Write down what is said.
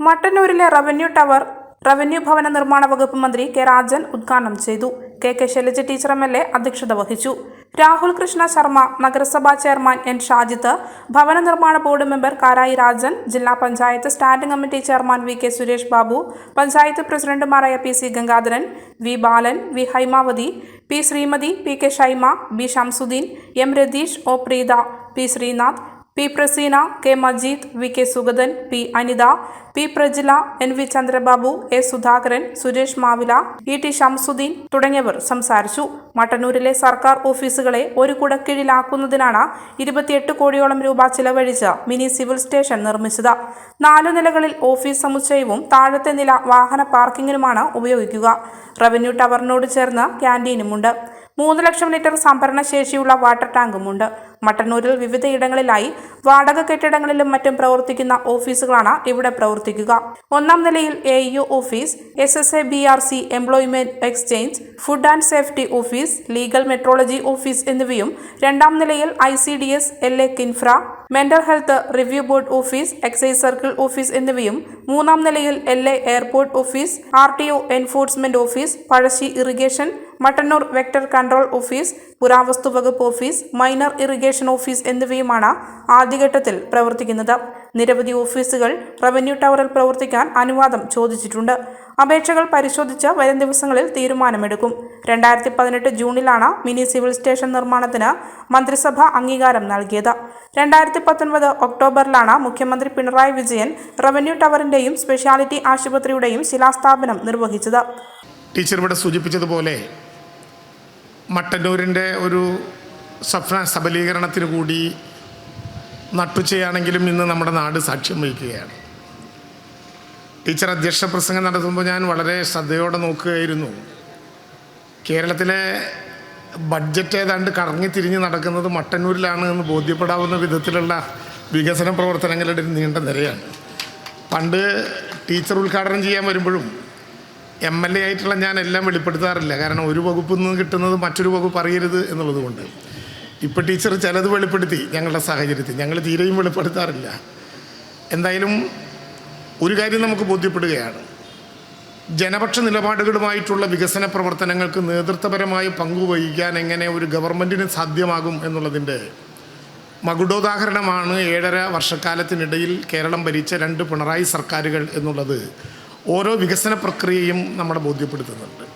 മട്ടന്നൂരിലെ revenue tower revenue ഭവന നിർമ്മാണ വകുപ്പ് മന്ത്രി കെ രാജൻ ഉദ്ഘാടനം ചെയ്തു. K K Shailaja teacher M L A അധ്യക്ഷത വഹിച്ചു. രാഹുൽ കൃഷ്ണ ശർമ്മ നഗരസഭാ ചെയർമാൻ എൻ ഷാജിത്ത് ഭവന നിർമ്മാണ ബോർഡ് മെമ്പർ കാരായി രാജൻ ജില്ലാ panchayat standing committee chairman V K Suresh Babu panchayat പ്രസിഡന്റുമാരായ P C Gangadharan V Balan V Haimavathi P Sreemathi P K Shaima B Shamsudheen M Ratheesh O Preetha P Sreenath P Praseena K Majeed V K Sugathan P Anitha P Prajila N V Chandrababu A Sudhakaran Suresh Mavila E T Shamsudheen തുടങ്ങിയവർ സംസാരിച്ചു. മട്ടന്നൂരിലെ സർക്കാർ ഓഫീസുകളെ ഒരു കുടക്കീഴിലാക്കുന്നതിനാണ് ഇരുപത്തിയെട്ട് കോടിയോളം രൂപ ചിലവഴിച്ച് mini civil station നിർമ്മിച്ചത്. നാലു നിലകളിൽ ഓഫീസ് സമുച്ചയവും താഴത്തെ നില വാഹന പാർക്കിങ്ങിനുമാണ് ഉപയോഗിക്കുക. റവന്യൂ ടവറിനോട് ചേർന്ന് ക്യാന്റീനുമുണ്ട് മൂന്ന് ലക്ഷം ലിറ്റർ സംഭരണ ശേഷിയുള്ള വാട്ടർ ടാങ്കുമുണ്ട്. മട്ടന്നൂരിൽ വിവിധയിടങ്ങളിലായി വാടക കെട്ടിടങ്ങളിലും മറ്റും പ്രവർത്തിക്കുന്ന ഓഫീസുകളാണ് ഇവിടെ പ്രവർത്തിക്കുക. ഒന്നാം നിലയിൽ A U office S S A B R C employment exchange food and safety office legal metrology office എന്നിവയും രണ്ടാം നിലയിൽ I C D S L A Kinfra mental health review board office excise circle office എന്നിവയും മൂന്നാം നിലയിൽ L A airport office R T O enforcement office Pazhassi irrigation Mattannur vector control office പുരാവസ്തു വകുപ്പ് office minor irrigation office എന്നിവയുമാണ് ആദ്യഘട്ടത്തിൽ പ്രവർത്തിക്കുന്നത്. നിരവധി ഓഫീസുകൾ റവന്യൂ ടവറിൽ പ്രവർത്തിക്കാൻ അനുവാദം ചോദിച്ചിട്ടുണ്ട്. അപേക്ഷകൾ പരിശോധിച്ച് വരും ദിവസങ്ങളിൽ തീരുമാനമെടുക്കും. രണ്ടായിരത്തി പതിനെട്ട് ജൂണിലാണ് മിനി സിവിൽ സ്റ്റേഷൻ നിർമ്മാണത്തിന് മന്ത്രിസഭ അംഗീകാരം നൽകിയത്. രണ്ടായിരത്തി പത്തൊൻപത് ഒക്ടോബറിലാണ് മുഖ്യമന്ത്രി പിണറായി വിജയൻ റവന്യൂ ടവറിന്റെയും സ്പെഷ്യാലിറ്റി ആശുപത്രിയുടെയും ശിലാസ്ഥാപനം നിർവഹിച്ചത്. ടീച്ചർ ഇവിടെ സൂചിപ്പിച്ചതുപോലെ മട്ടന്നൂരിന്റെ ഒരു സ്വപ്ന സബലീകരണത്തിന് കൂടി നട്ടുച്ചയാണെങ്കിലും ഇന്ന് നമ്മുടെ നാട് സാക്ഷ്യം വഹിക്കുകയാണ്. ടീച്ചർ അധ്യക്ഷ പ്രസംഗം നടത്തുമ്പോൾ ഞാൻ വളരെ ശ്രദ്ധയോടെ നോക്കുകയായിരുന്നു. കേരളത്തിലെ ബഡ്ജറ്റ് ഏതാണ്ട് കറങ്ങി തിരിഞ്ഞ് നടക്കുന്നത് മട്ടന്നൂരിലാണ് എന്ന് ബോധ്യപ്പെടാവുന്ന വിധത്തിലുള്ള വികസന പ്രവർത്തനങ്ങളുടെ ഒരു നീണ്ട നിരയാണ്. പണ്ട് ടീച്ചർ ഉദ്ഘാടനം ചെയ്യാൻ വരുമ്പോഴും എം എൽ എ ആയിട്ടുള്ള ഞാൻ എല്ലാം വെളിപ്പെടുത്താറില്ല. കാരണം ഒരു വകുപ്പിൽ നിന്ന് കിട്ടുന്നത് മറ്റൊരു വകുപ്പ് അറിയരുത് എന്നുള്ളത് കൊണ്ട്. ഇപ്പോൾ ടീച്ചർ ചിലത് വെളിപ്പെടുത്തി ഞങ്ങളുടെ സാഹചര്യത്തിൽ. ഞങ്ങൾ തീരെയും വെളിപ്പെടുത്താറില്ല. എന്തായാലും ഒരു കാര്യം നമുക്ക് ബോധ്യപ്പെടുകയാണ്. ജനപക്ഷ നിലപാടുകളുമായിട്ടുള്ള വികസന പ്രവർത്തനങ്ങൾക്ക് നേതൃത്വപരമായ പങ്കുവഹിക്കാൻ എങ്ങനെ ഒരു ഗവൺമെന്റിന് സാധ്യമാകും എന്നുള്ളതിന്റെ മകുടോദാഹരണമാണ് ഏഴര വർഷക്കാലത്തിനിടയിൽ കേരളം ഭരിച്ച രണ്ട് പിണറായി സർക്കാരുകൾ എന്നുള്ളത്. ഓരോ വികസന പ്രക്രിയയും നമ്മളെ ബോധ്യപ്പെടുത്തുന്നുണ്ട്.